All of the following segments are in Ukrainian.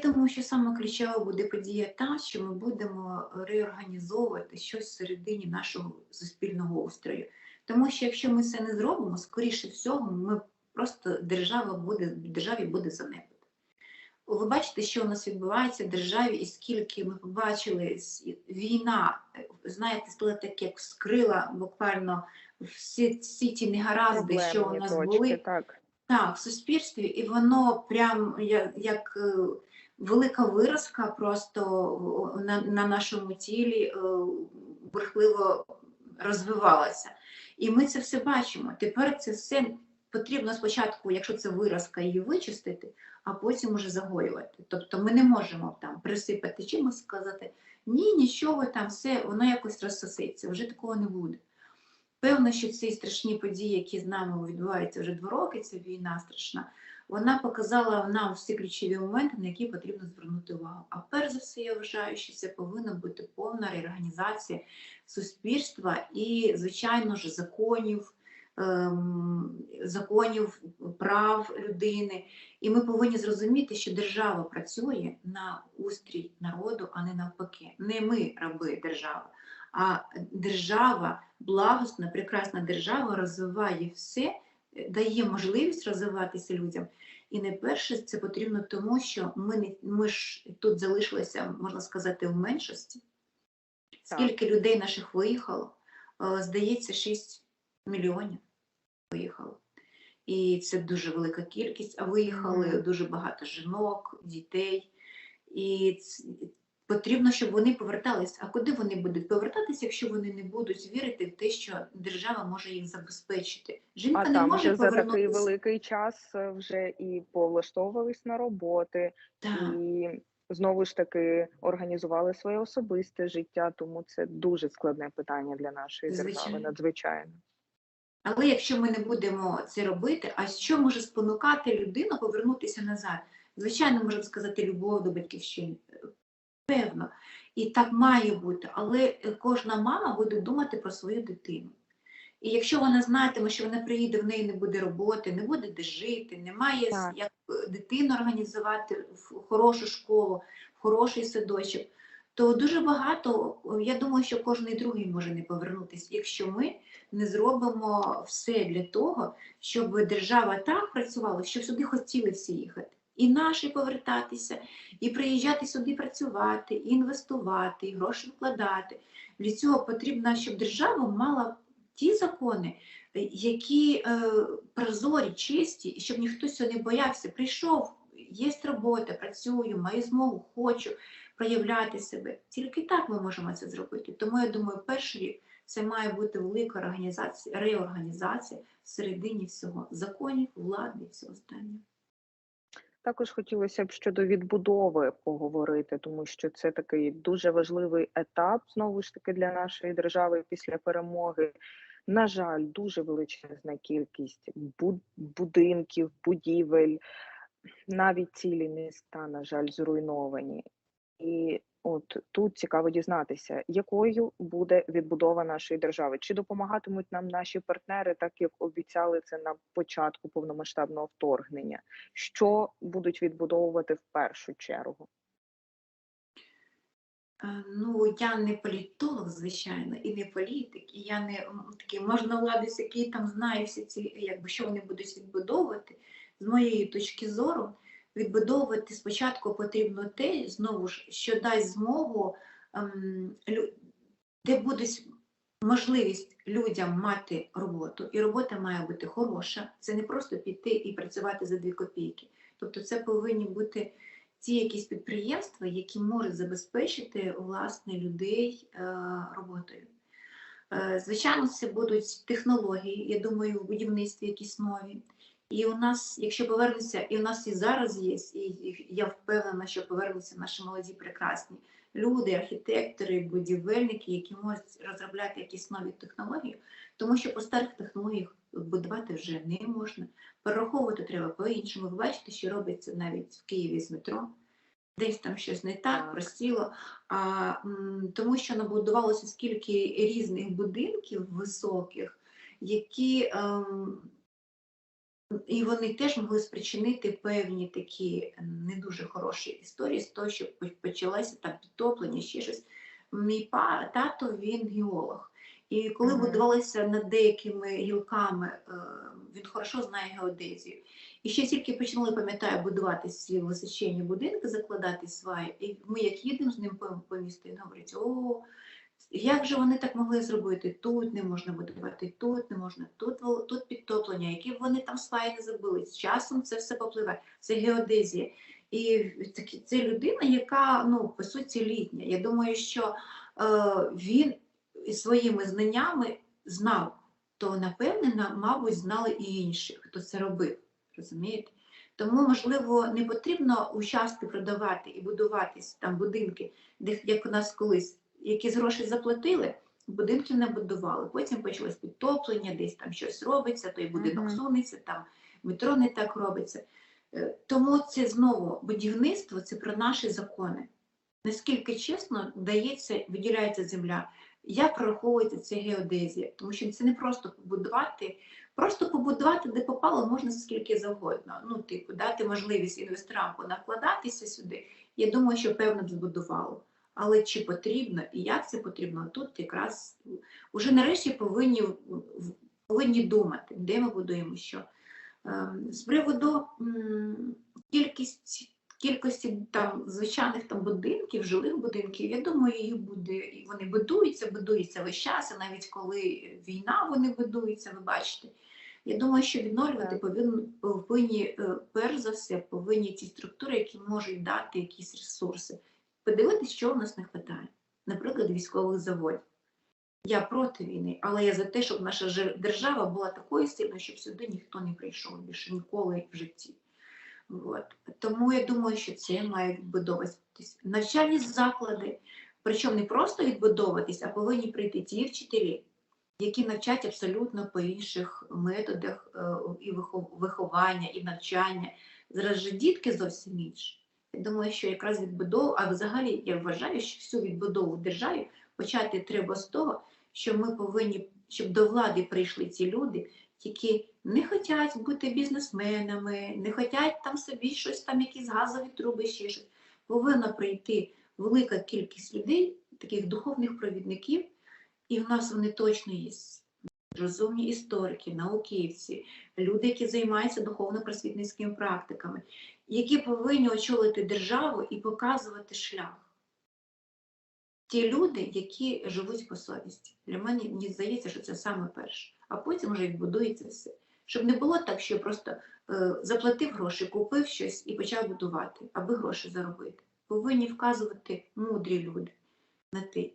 думаю, що саме ключова буде подія та, що ми будемо реорганізовувати щось всередині нашого суспільного устрою. Тому що якщо ми це не зробимо, скоріше всього, ми просто держава буде, державі буде занепад. Ви бачите, що у нас відбувається в державі, і скільки ми побачили війна, знаєте, стало таке, як вскрила буквально всі, всі ті негаразди, що у нас точки, були. так. Так, в суспільстві, і воно прям як, як е, велика виразка просто на, на нашому тілі е, бурхливо розвивалася. І ми це все бачимо. Тепер це все потрібно спочатку, якщо це виразка, її вичистити, а потім уже загоювати. Тобто ми не можемо там присипати чимось сказати, ні, нічого там, все, воно якось розсоситься, вже такого не буде. Певно, що ці страшні події, які з нами відбуваються вже два роки, ця війна страшна, вона показала нам всі ключові моменти, на які потрібно звернути увагу. А перш за все, я вважаю, що це повинна бути повна реорганізація суспільства і, звичайно ж, законів, ем, законів прав людини. І ми повинні зрозуміти, що держава працює на устрій народу, а не навпаки. Не ми раби держави, а держава, благосна, прекрасна держава розвиває все, дає можливість розвиватися людям. І найперше це потрібно тому, що ми, не, ми ж тут залишилися, можна сказати, в меншості. Скільки людей наших виїхало? Е, Здається, 6 мільйонів виїхало. І це дуже велика кількість, а виїхали Мгм. дуже багато жінок, дітей. І потрібно, щоб вони повертались. А куди вони будуть повертатися, якщо вони не будуть вірити в те, що держава може їх забезпечити? Жінка А не там може вже за такий великий час е, вже і повлаштовувались на роботи, Так. і знову ж таки організували своє особисте життя, тому це дуже складне питання для нашої держави, надзвичайно. Але якщо ми не будемо це робити, а що може спонукати людину повернутися назад? Звичайно, можемо сказати любов до батьківщини. Певно, і так має бути, але е, кожна мама буде думати про свою дитину. І якщо вона знатиме, що вона приїде, в неї не буде роботи, не буде де жити, немає Так. як е, дитину організувати в хорошу школу, в хороший садочок, то дуже багато, я думаю, що кожен другий може не повернутися, якщо ми не зробимо все для того, щоб держава так працювала, щоб сюди хотіли всі їхати. І наші повертатися, і приїжджати сюди працювати, і інвестувати, і гроші вкладати. Для цього потрібно, щоб держава мала ті закони, е, які е, прозорі, чисті, і щоб ніхто цього не боявся. Прийшов, є робота, працюю, маю змогу, хочу проявляти себе. Тільки так ми можемо це зробити. Тому я думаю, перший рік це має бути велика організація, реорганізація всередині всього законів, влади і всього останнього. Також хотілося б щодо відбудови поговорити, тому що це такий дуже важливий етап знову ж таки для нашої держави після перемоги. На жаль, дуже величезна кількість будинків, будівель, навіть цілі міста, на жаль, зруйновані. І тут цікаво дізнатися, якою буде відбудова нашої держави, чи допомагатимуть нам наші партнери, так як обіцяли це на початку повномасштабного вторгнення, що будуть відбудовувати в першу чергу. Е, Ну, я не політолог, звичайно, і не політик, і я не такий можновладець, який там знає всі ці, якби що вони будуть відбудовувати. З моєї точки зору, відбудовувати спочатку потрібно те, знову ж, що дасть змогу, ем, де буде можливість людям мати роботу, і робота має бути хороша. Це не просто піти і працювати за дві копійки. Тобто, це повинні бути ті якісь підприємства, які можуть забезпечити власне людей е, роботою. Е, Звичайно, це будуть технології, я думаю, в будівництві якісь нові. І у нас, якщо повернуться, і у нас і зараз є, і я впевнена, що повернуться наші молоді прекрасні люди, архітектори, будівельники, які можуть розробляти якісь нові технології, тому що по старих технологіях будувати вже не можна. Перераховувати треба по-іншому. Ви бачите, що робиться навіть в Києві з метро. Десь там щось не так, Так. просіло. А, тому що набудувалося скільки різних будинків високих, які ем, І вони теж могли спричинити певні такі не дуже хороші історії з того, що по- почалося там підтоплення, ще щось. Мій па, тато він геолог. І коли Мгм. будувалися над деякими гілками, е, він хорошо знає геодезію. І ще тільки почали, пам'ятаю, будувати ці височені будинки, закладати сваї. І ми як їдемо з ним по місту, він говорить: о, як же вони так могли зробити? Тут не можна будувати, тут не можна, тут, тут підтоплення, які вони там сваї не забили. З часом це все попливе. Це геодезія. І такі- це людина, яка ну, по суті літня. Я думаю, що е, він своїми знаннями знав, то напевне, мабуть, знали і інші, хто це робив. Розумієте? Тому, можливо, не потрібно участки продавати і будуватись там будинки, де як у нас колись, які з грошей заплатили, будинків не будували. Потім почалось підтоплення, десь там щось робиться, той будинок Мгм. сунеться, там метро не так робиться. Е, Тому це знову будівництво це про наші закони. Наскільки чесно дається, виділяється земля, як прораховується ця геодезія, тому що це не просто побудувати, просто побудувати, де попало, можна скільки завгодно. Ну, типу, дати можливість інвесторам понакладатися сюди. Я думаю, що певно б збудувало. Але чи потрібно і як це потрібно, тут якраз вже нарешті повинні, повинні думати, де ми будуємо що. Ем, З приводу кількість, кількості там, звичайних там, будинків, жилих будинків, я думаю, їх буде, і вони будуються, будуються весь час, і навіть коли війна вони будуються, ви бачите. Я думаю, що відновлювати повинні, повинні е, перш за все, повинні ті структури, які можуть дати якісь ресурси. Подивитись, що в нас не вистачає. Наприклад, військових заводів. Я проти війни, але я за те, щоб наша держава була такою сильною, щоб сюди ніхто не прийшов більше ніколи в житті. От. Тому я думаю, що це має відбудовуватись. Навчальні заклади, причому не просто відбудовуватись, а повинні прийти ті вчителі, які навчать абсолютно по інших методах е, і виховання, і навчання. Зараз же дітки зовсім інші. Думаю, що якраз відбудову, а взагалі я вважаю, що всю відбудову державі почати треба з того, що ми повинні, щоб до влади прийшли ці люди, які не хочуть бути бізнесменами, не хочуть там собі щось, там якісь газові труби, ще щось. Повинна прийти велика кількість людей, таких духовних провідників, і в нас вони точно є. Розумні історики, науківці, люди, які займаються духовно-просвітницькими практиками, які повинні очолити державу і показувати шлях. Ті люди, які живуть по совісті. Для мене мені здається, що це саме перше. А потім вже відбудується все. Щоб не було так, що просто е, заплатив гроші, купив щось і почав будувати, аби гроші заробити. Повинні вказувати мудрі люди на те,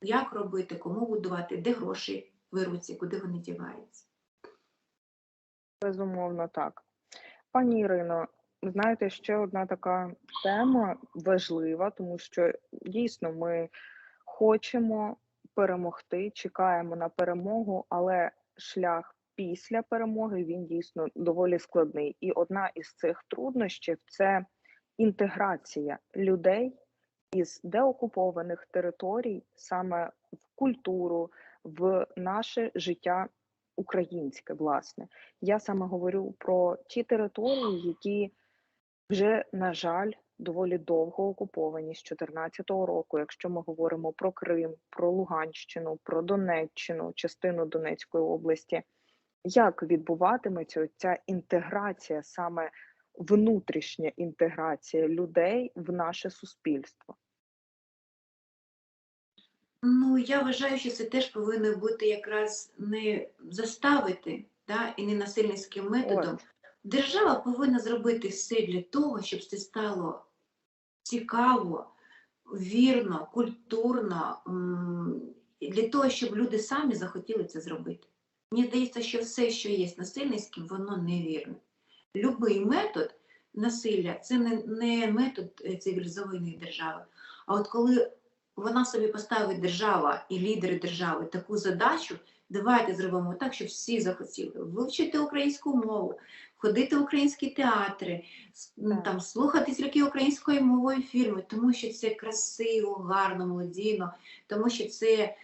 як робити, кому будувати, де гроші беруться, куди вони діваються. Безумовно, так. Пані Ірино, знаєте, ще одна така тема важлива, тому що дійсно ми хочемо перемогти, чекаємо на перемогу, але шлях після перемоги він дійсно доволі складний. І одна із цих труднощів це інтеграція людей із деокупованих територій саме в культуру, в наше життя українське, власне. Я саме говорю про ті території, які вже, на жаль, доволі довго окуповані з 2014 року. Якщо ми говоримо про Крим, про Луганщину, про Донеччину, частину Донецької області, як відбуватиметься ця інтеграція, саме внутрішня інтеграція людей в наше суспільство? Ну, я вважаю, що це теж повинно бути якраз не заставити да, і не насильницьким методом. От. Держава повинна зробити все для того, щоб це стало цікаво, вірно, культурно, для того, щоб люди самі захотіли це зробити. Мені здається, що все, що є насильницьким, воно невірне. Любий метод насилля це не, не метод е, цивілізованої держави. А от коли вона собі поставить держава і лідери держави таку задачу, давайте зробимо так, щоб всі захотіли вивчити українську мову, ходити в українські театри, там слухати тільки українською мовою фільми, тому що це красиво, гарно, молодійно, тому що це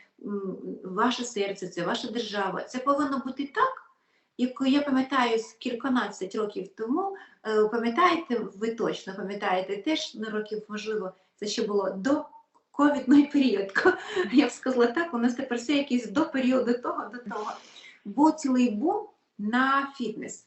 ваше серце, це ваша держава. Це повинно бути так. яку я пам'ятаю з кільканадцять років тому. е, Пам'ятаєте, ви точно пам'ятаєте, теж на років, можливо, це ще було до ковідний період. Я б сказала так, у нас тепер все якийсь до періоду того, до того. Був цілий бум на фітнес.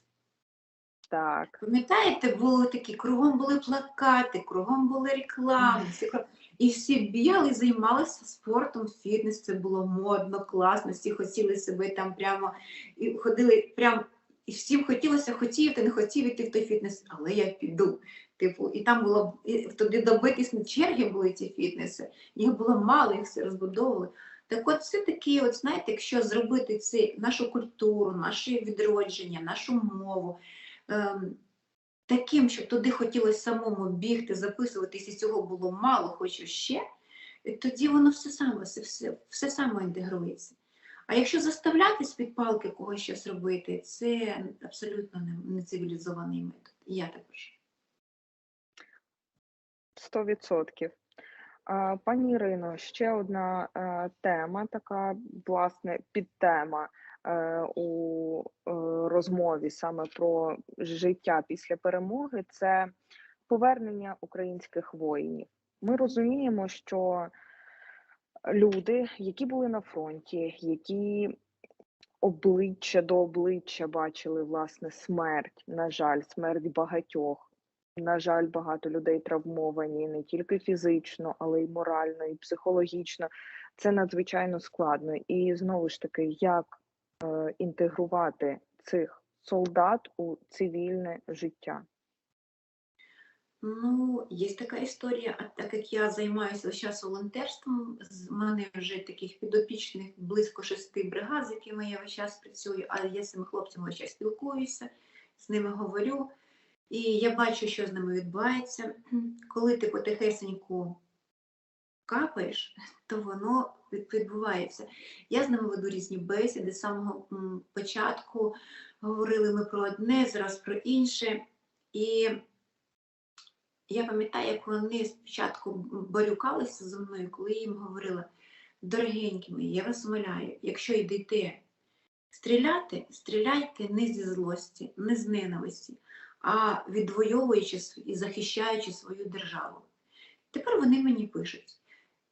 Так. Пам'ятаєте, були такі, кругом були плакати, кругом були реклами, всі, і всі бігали, займалися спортом, фітнес, це було модно, класно, всі хотіли себе там прямо, і ходили прямо, і всім хотілося, хотів, ти не хотів іти в той фітнес, але я піду. Типу, і там було туди добитись на черги були ці фітнеси, їх було мало, їх все розбудовували. Так от все таки, от знаєте, якщо зробити це нашу культуру, наше відродження, нашу мову, ем, таким, щоб туди хотілося самому бігти, записуватись, і цього було мало, хочу ще, тоді воно все саме, все, все, все саме інтегрується. А якщо заставляти з-під палки когось щось робити, це абсолютно не цивілізований метод. І я також. Сто відсотків. А, Пані Ірино, ще одна е, тема, така власне підтема е, у е, розмові саме про життя після перемоги це повернення українських воїнів. Ми розуміємо, що люди, які були на фронті, які обличчя до обличчя бачили власне смерть, на жаль, смерть багатьох. На жаль, багато людей травмовані не тільки фізично, але й морально, і психологічно. Це надзвичайно складно. І знову ж таки, як е, інтегрувати цих солдат у цивільне життя? Ну, є така історія, а так як я займаюся час волонтерством, з мене вже таких підопічних близько шести бригад, з якими я весь час працюю, а я з цими хлопцями весь час спілкуюся, з ними говорю. І я бачу, що з ними відбувається. Коли ти потихесеньку капаєш, то воно відбувається. Я з ними веду різні бесіди. З самого початку говорили ми про одне, зараз про інше. І я пам'ятаю, як вони спочатку борюкалися зі мною, коли я їм говорила, дорогенькі мої, я вас умоляю, якщо йдете стріляти, стріляйте не зі злості, не з ненависті, а відвоюючи і захищаючи свою державу. Тепер вони мені пишуть.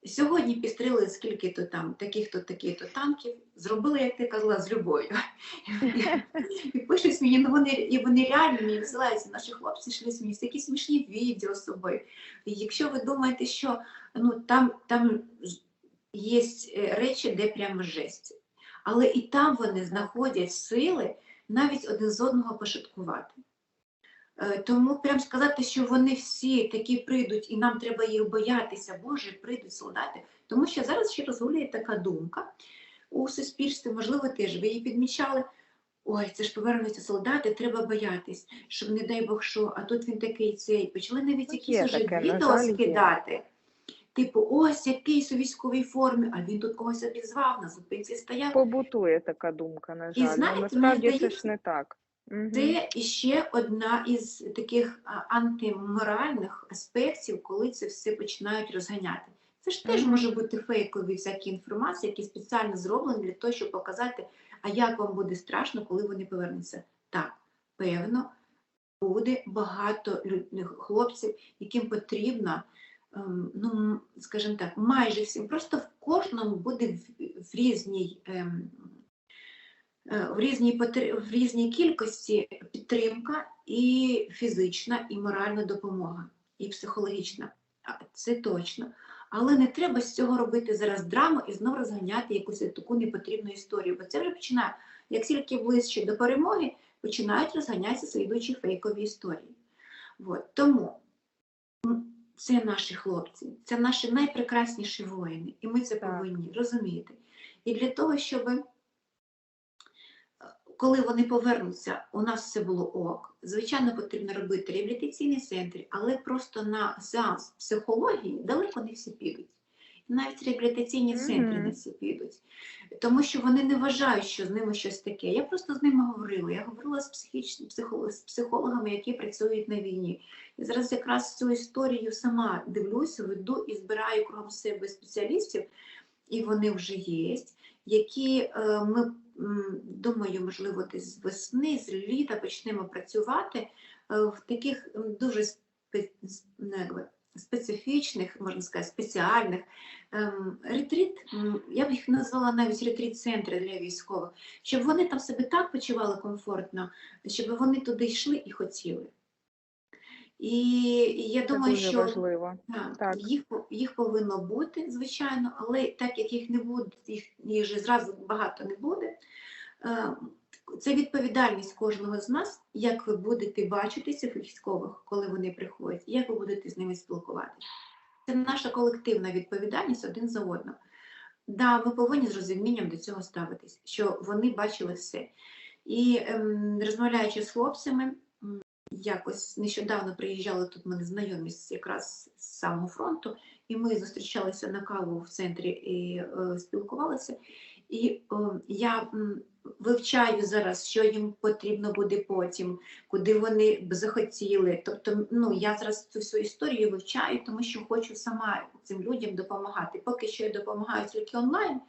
Сьогодні підстрілили скільки-то там, таких-то, таких-то танків, зробили, як ти казала, з любов'ю. І пишуть мені, ну вони, і вони реально мені відсилаються, наші хлопці йшли сміються, такі смішні відео з собою. І якщо ви думаєте, що ну, там, там є е, речі, де прямо жесть. Але і там вони знаходять сили навіть один з одного пошуткувати. Е, Тому прям сказати, що вони всі такі прийдуть, і нам треба їх боятися, Боже, прийдуть солдати. Тому що зараз ще розгуляє така думка у суспільстві, можливо, теж ви її підмічали. Ой, це ж повернуться солдати, треба боятись, щоб не дай Бог що, а тут він такий цей. Почали навіть якісь уже відео скидати. Типу, ось якийсь у військовій формі, а він тут когось обізвав, на зупинці стояв. Побутує така думка, на жаль. знаєте, Ну, мені насправді це ж не так. Мгм. Це іще одна із таких антиморальних аспектів, коли це все починають розганяти. Це ж теж може бути фейкові всякі інформації, які спеціально зроблені для того, щоб показати, а як вам буде страшно, коли вони повернуться. Так, певно, буде багато хлопців, яким потрібно, ем, ну, скажімо так, майже всім. Просто в кожному буде в, в різній. Е, в різній, в різній кількості підтримка і фізична, і моральна допомога, і психологічна. Це точно. Але не треба з цього робити зараз драму і знову розганяти якусь таку непотрібну історію. Бо це вже починає, як тільки ближче до перемоги, починають розганятися слідуючі фейкові історії. От. Тому це наші хлопці, це наші найпрекрасніші воїни, і ми це повинні розуміти. І для того, щоб коли вони повернуться, у нас все було ок. Звичайно, потрібно робити реабілітаційні центри, але просто на сеанс психології далеко не всі підуть. Навіть реабілітаційні центри Мгм. не всі підуть, тому що вони не вважають, що з ними щось таке. Я просто з ними говорила. Я говорила з, психіч... психолог... з психологами, які працюють на війні. І зараз якраз цю історію сама дивлюся, веду і збираю кругом себе спеціалістів, і вони вже є, які е, ми думаю, можливо, десь з весни, з літа почнемо працювати е, в таких дуже ну, специфічних, можна сказати, спеціальних ем, ретріт. Я б їх назвала навіть ретріт-центри для військових, щоб вони там себе так почували комфортно, щоб вони туди йшли і хотіли. І я Це думаю, дуже що важливо. так, Так. Їх, їх повинно бути, звичайно, але так як їх не буде, їх, їх же зразу багато не буде. е, Це відповідальність кожного з нас, як ви будете бачити цих військових, коли вони приходять, як ви будете з ними спілкуватися. Це наша колективна відповідальність один за одним. Да, ми повинні з розумінням до цього ставитись, що вони бачили все. І ем, розмовляючи з хлопцями, якось нещодавно приїжджали тут мене знайомі якраз з самого фронту, і ми зустрічалися на каву в центрі і е, спілкувалися. І е, я м, вивчаю зараз, що їм потрібно буде потім, куди вони б захотіли. Тобто, ну я зараз цю всю історію вивчаю, тому що хочу сама цим людям допомагати. Поки що я допомагаю тільки онлайн.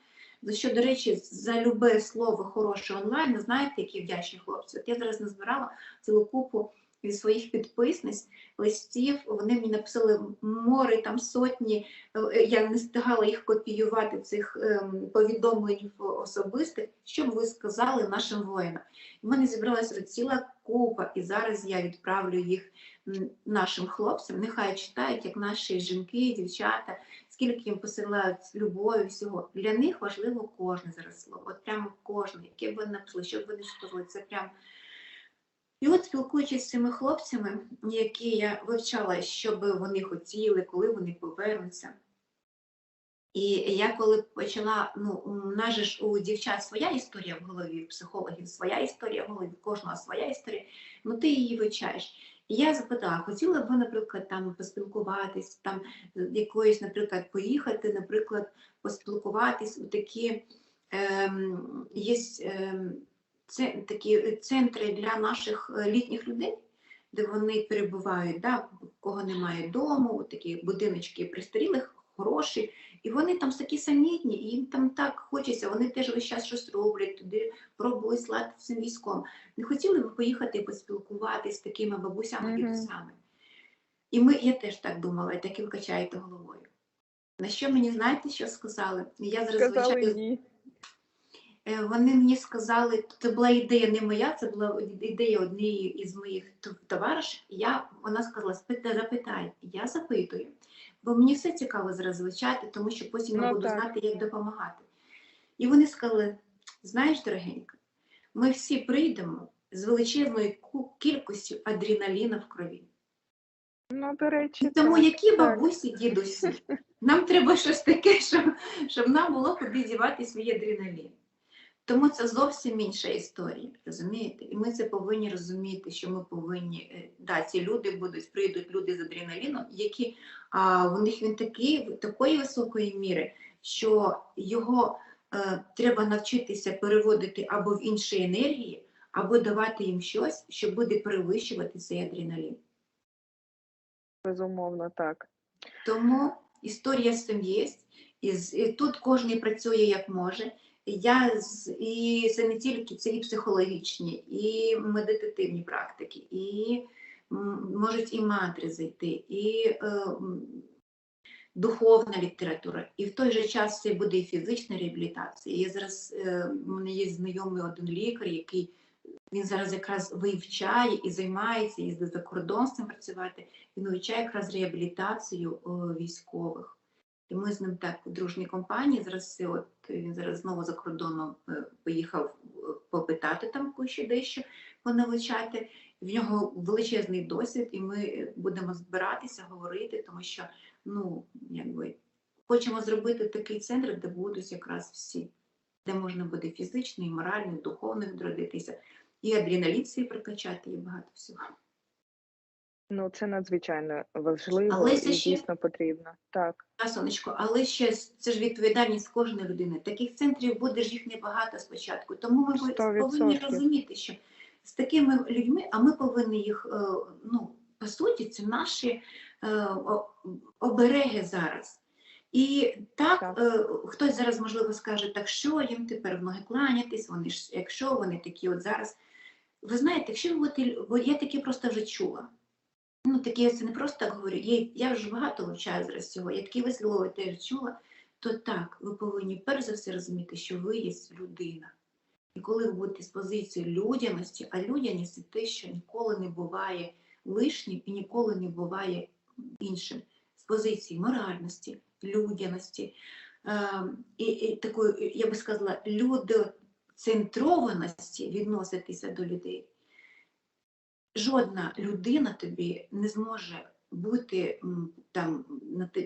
За що, до речі, за любе слово хороше онлайн, знаєте, які вдячні хлопці. От я зараз назбирала цілу купу від своїх підписниць, листів. Вони мені написали море, там сотні. Е, Я не встигала їх копіювати, цих ем, повідомлень особистих, що б ви сказали нашим воїнам. У мене зібралася ціла купа, і зараз я відправлю їх нашим хлопцям. Нехай читають, як наші жінки, дівчата, скільки їм посилають любові, всього. Для них важливо кожне зараз слово. От прямо кожне, яке б ви написали, що б ви не сказали, це прям. І от спілкуючись з цими хлопцями, які я вивчала, що би вони хотіли, коли вони повернуться. І я коли почала, ну, у нас же ж у дівчат своя історія в голові, у психологів своя історія в голові, кожного своя історія, ну ти її вивчаєш. І я запитала, хотіла б ви, наприклад, там поспілкуватись, там якоюсь, наприклад, поїхати, наприклад, поспілкуватись у такі ем, є ем, це такі центри для наших е, літніх людей, де вони перебувають, да, кого немає дому, такі будиночки пристарілих, хороші, і вони там такі самітні, і їм там так хочеться, вони теж весь час щось роблять, туди пробували слати цим військом. Не хотіли б поїхати і поспілкуватися з такими бабусями, Мгм. дідусями. І ми, я теж так думала, і так і вкачаєте головою. На що мені знаєте, що сказали? Я зараз Сказали звичайно, ні. Е, Вони мені сказали, це була ідея не моя, це була ідея однієї із моїх т- товаришів. Я, вона сказала, запитай. Я запитую, бо мені все цікаво зараз звучати, тому що потім я Ну, буду так. знати, як допомагати. І вони сказали: знаєш, дорогенька, ми всі прийдемо з величезною кількістю адреналіна в крові. Ну, до речі, тому так, які так. бабусі, дідусі, нам треба щось таке, щоб, щоб нам було куди дівати свій адреналін. Тому це зовсім інша історія, розумієте? І ми це повинні розуміти, що ми повинні, е, да, ці люди будуть, прийдуть люди з адреналіном, які а, у них він такий, такої високої міри, що його е, треба навчитися переводити або в інші енергії, або давати їм щось, що буде перевищувати цей адреналін. безумовно, так. Тому історія з цим є. І, і тут кожен працює як може. Я і це не тільки це і психологічні, і медитативні практики, і можуть і мантри зайти, і е, духовна література. І в той же час це буде і фізична реабілітація. Я зараз е, у мене є знайомий один лікар, який він зараз якраз вивчає і займається, їздить за кордон працювати. Він вивчає якраз реабілітацію е, військових. І ми з ним так у дружній компанії. Зараз от він зараз знову за кордоном е, поїхав е, попитати там ще дещо понавчати. В нього величезний досвід, і ми е, будемо збиратися, говорити, тому що ну якби хочемо зробити такий центр, де будуть якраз всі, де можна буде фізично, і морально, і духовно відродитися, і адреналін свій прокачати, і багато всього. Ну, це надзвичайно важливо Але і ще- дійсно потрібно. Так, Та, сонечко, але ще це ж відповідальність кожної людини. Таких центрів буде ж їх небагато спочатку. Тому ми ви- Сто повинні розуміти, що з такими людьми, а ми повинні їх, е, ну, по суті, це наші е, обереги зараз. І так, Так. е, хтось зараз, можливо, скаже, так що їм тепер в ноги кланятись, вони ж, якщо вони такі от зараз. Ви знаєте, якщо ви будете, бо я таке просто вже чула. Ну, такі я це не просто так говорю. Я, я вже багато вивчаю зараз цього, я такі вислови теж чула, то так, ви повинні перш за все розуміти, що ви є людина. І коли ви будете з позиції людяності, а людяність це те, що ніколи не буває лишнім і ніколи не буває іншим. З позиції моральності, людяності, е, і, і такої, я би сказала, людоцентрованості відноситися до людей. Жодна людина тобі не зможе бути там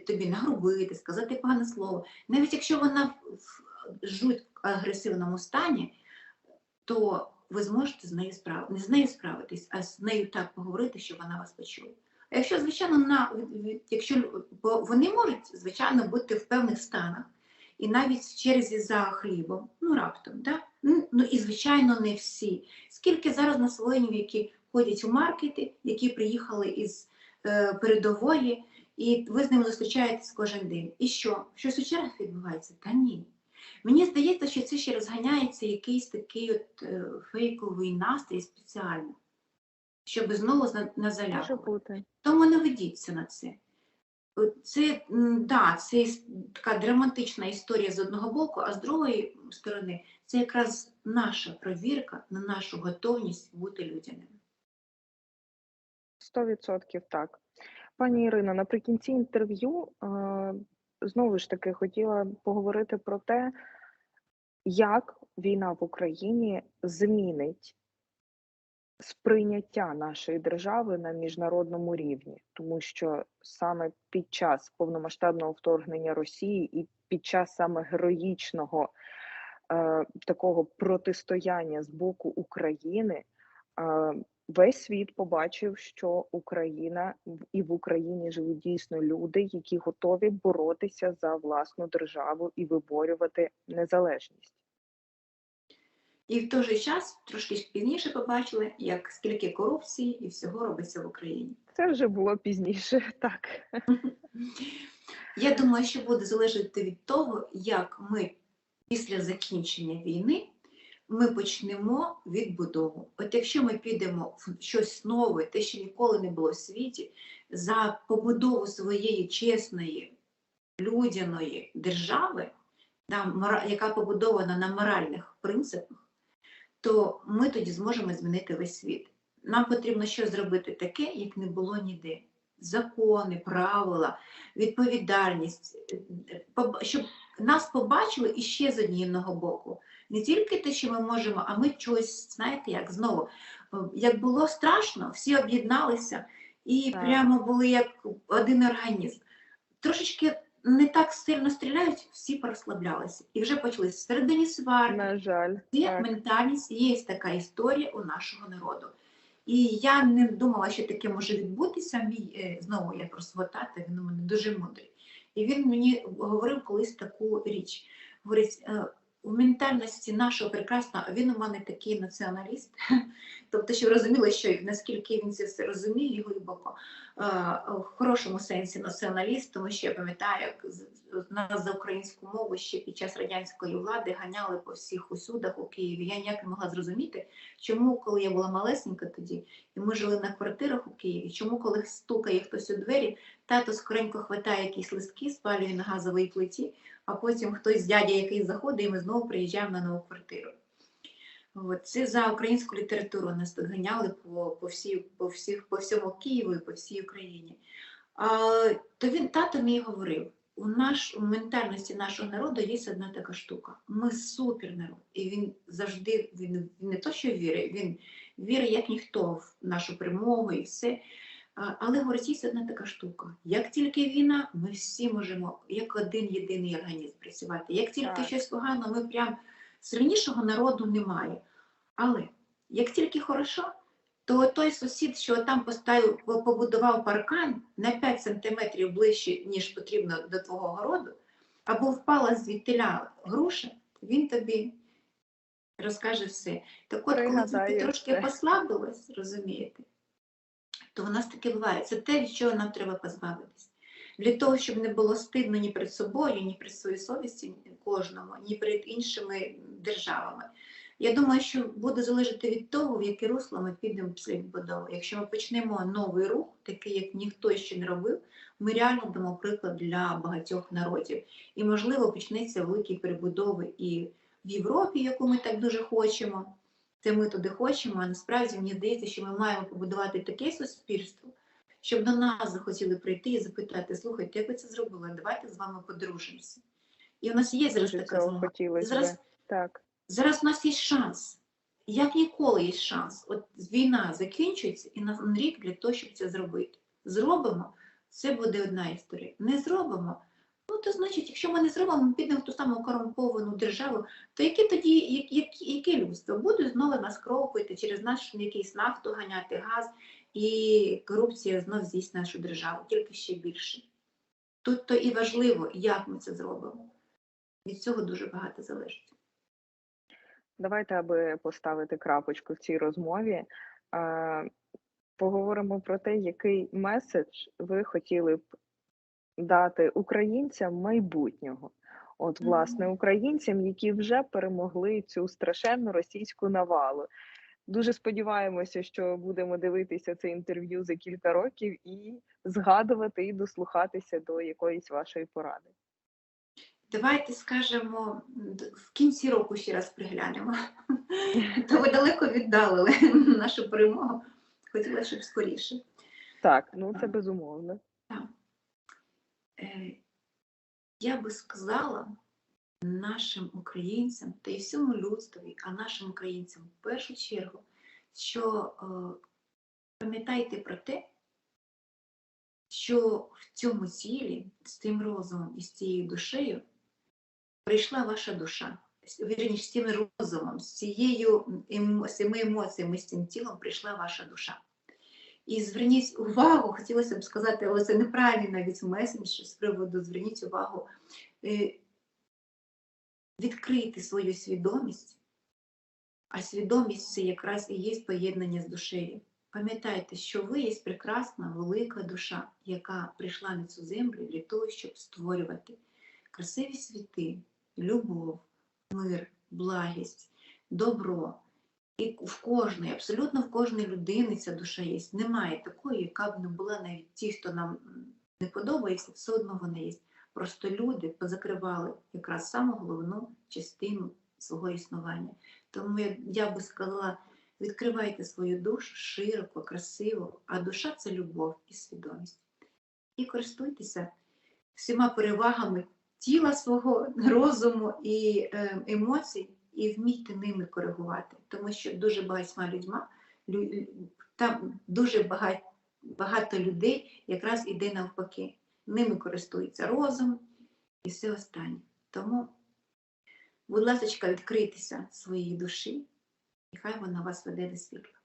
тобі нагрубити, сказати погане слово. Навіть якщо вона в- жуть агресивному стані, то ви зможете з нею справ... не з нею справитись, а з нею так поговорити, що вона вас почує. А якщо, звичайно, на... якщо бо вони можуть, звичайно, бути в певних станах, і навіть в черзі за хлібом, ну раптом, да? ну, і звичайно, не всі. Скільки зараз на які ходять у маркети, які приїхали із е, передової, і ви з ними зустрічаєтесь кожен день. І що? Щось у чергах відбувається? Та ні. Мені здається, що це ще розганяється якийсь такий от е, фейковий настрій спеціально, щоб знову на, на залякувати. Тому не ведіться на це. Це, да, це така драматична історія з одного боку, а з другої сторони це якраз наша провірка на нашу готовність бути людяними. 100% так. Пані Ірино, наприкінці інтерв'ю е, знову ж таки хотіла поговорити про те, як війна в Україні змінить сприйняття нашої держави на міжнародному рівні, тому що саме під час повномасштабного вторгнення Росії і під час саме героїчного е, такого протистояння з боку України. Весь світ побачив, що Україна і в Україні живуть дійсно люди, які готові боротися за власну державу і виборювати незалежність. І в той же час трошки пізніше побачили, як скільки корупції і всього робиться в Україні. Це вже було пізніше, так. Я думаю, що буде залежати від того, як ми після закінчення війни ми почнемо відбудову. От якщо ми підемо в щось нове, те, що ніколи не було в світі, за побудову своєї чесної, людяної держави, яка побудована на моральних принципах, то ми тоді зможемо змінити весь світ. Нам потрібно щось зробити таке, як не було ніде. Закони, правила, відповідальність, е, е, щоб нас побачили і ще з одного боку. Не тільки те, що ми можемо, а ми чогось, знаєте, як знову, е, як було страшно, всі об'єдналися і Так. прямо були як один організм. Трошечки не так сильно стріляють, всі порозслаблялися. І вже почали всередині сварки, На жаль, це так. ментальність, є така історія у нашого народу. І я не думала, що таке може відбутися. Мій е, знову я про свого тата, він у мене дуже мудрий. І він мені говорив колись таку річ. Говорить, у ментальності нашого прекрасного, він у мене такий націоналіст. Тобто, щоб розуміли, що наскільки він це все розуміє глибоко, е, в хорошому сенсі націоналіст, тому що я пам'ятаю, як нас за українську мову ще під час радянської влади ганяли по всіх усюдах у Києві. Я ніяк не могла зрозуміти, чому, коли я була малесенька тоді, і ми жили на квартирах у Києві, чому, коли стукає хтось у двері, тато скоренько хватає якісь листки, спалює на газовій плиті, а потім хтось дядя який заходить, і ми знову приїжджаємо на нову квартиру. От, це за українську літературу нас тут ганяли по, по, всій, по, всіх, по всьому Києву і по всій Україні. А, то він тато мій говорив: у наш у ментальності нашого народу є одна така штука. Ми супер народ. І він завжди він, не то, що вірить, він вірить як ніхто в нашу перемогу і все. А, Але говорить, є одна така штука. Як тільки війна, ми всі можемо як один єдиний організм працювати. Як тільки Так. щось погано, ми прям сильнішого народу немає. Але як тільки хорошо, то той сусід, що там поставив, побудував паркан на 5 сантиметрів ближче, ніж потрібно до твого городу, або впала звідтиля груша, він тобі розкаже все. Так от, коли ти трошки послабилась, розумієте, то у нас таке буває. Це те, від чого нам треба позбавитись. Для того, щоб не було стидно ні перед собою, ні перед своєю совістю кожному, ні перед іншими державами. Я думаю, що буде залежати від того, в яке русло ми підемо після відбудови. Якщо ми почнемо новий рух, такий як ніхто ще не робив, ми реально дамо приклад для багатьох народів. І, можливо, почнеться великі перебудови і в Європі, яку ми так дуже хочемо. Це ми туди хочемо, а насправді мені здається, що ми маємо побудувати таке суспільство, щоб до нас захотіли прийти і запитати: слухайте, як ви це зробили? Давайте з вами подружимося. І у нас є зараз Дуже така змога. Зараз. Так. Зараз у нас є шанс. Як ніколи є шанс. От війна закінчується і на рік для того, щоб це зробити. Зробимо, це буде одна історія. Не зробимо. Ну, то значить, якщо ми не зробимо, ми підемо в ту саму корумповану державу, то яке тоді, як, як, яке людство? Будуть знову нас кровопити, через наш якийсь нафту ганяти газ, і корупція знов з'їсть нашу державу, тільки ще більше. Тут то і важливо, як ми це зробимо. Від цього дуже багато залежить. Давайте, аби поставити крапочку в цій розмові, поговоримо про те, який меседж ви хотіли б дати українцям майбутнього. От, власне, українцям, які вже перемогли цю страшенну російську навалу. Дуже сподіваємося, що будемо дивитися це інтерв'ю за кілька років і згадувати і дослухатися до якоїсь вашої поради. Давайте скажемо в кінці року ще раз приглянемо. То ви далеко віддалили нашу перемогу. Хотіла, щоб скоріше. Так, ну це безумовно. Е, Я би сказала нашим українцям та й всьому людстві, а нашим українцям в першу чергу, що е, пам'ятайте про те, що в цьому тілі, з тим розумом і з цією душею прийшла ваша душа. Вірніше, з цим розумом, з цією емо- цими емоціями, з цим тілом прийшла ваша душа. І зверніть увагу, хотілося б сказати, але це неправильний навіть меседж з приводу зверніть увагу, відкрийте свою свідомість, а свідомість це якраз і є поєднання з душею. Пам'ятайте, що ви є прекрасна, велика душа, яка прийшла на цю землю для того, щоб створювати красиві світи, любов, мир, благість, добро. І в кожної, абсолютно в кожної людини ця душа є. Немає такої, яка б не була навіть ті, хто нам не подобається, все одно вона є. Просто люди позакривали якраз саму головну частину свого існування. Тому я, би сказала, відкривайте свою душу широко, красиво, а душа це любов і свідомість. І користуйтеся всіма перевагами тіла свого, розуму і е, емоцій, і вмійте ними коригувати. Тому що дуже багатьма людьма, лю- там дуже багато людей якраз іде навпаки. Ними користується розум і все останнє. Тому, будь ласка, відкрийтеся своїй душі, і хай вона вас веде до світла.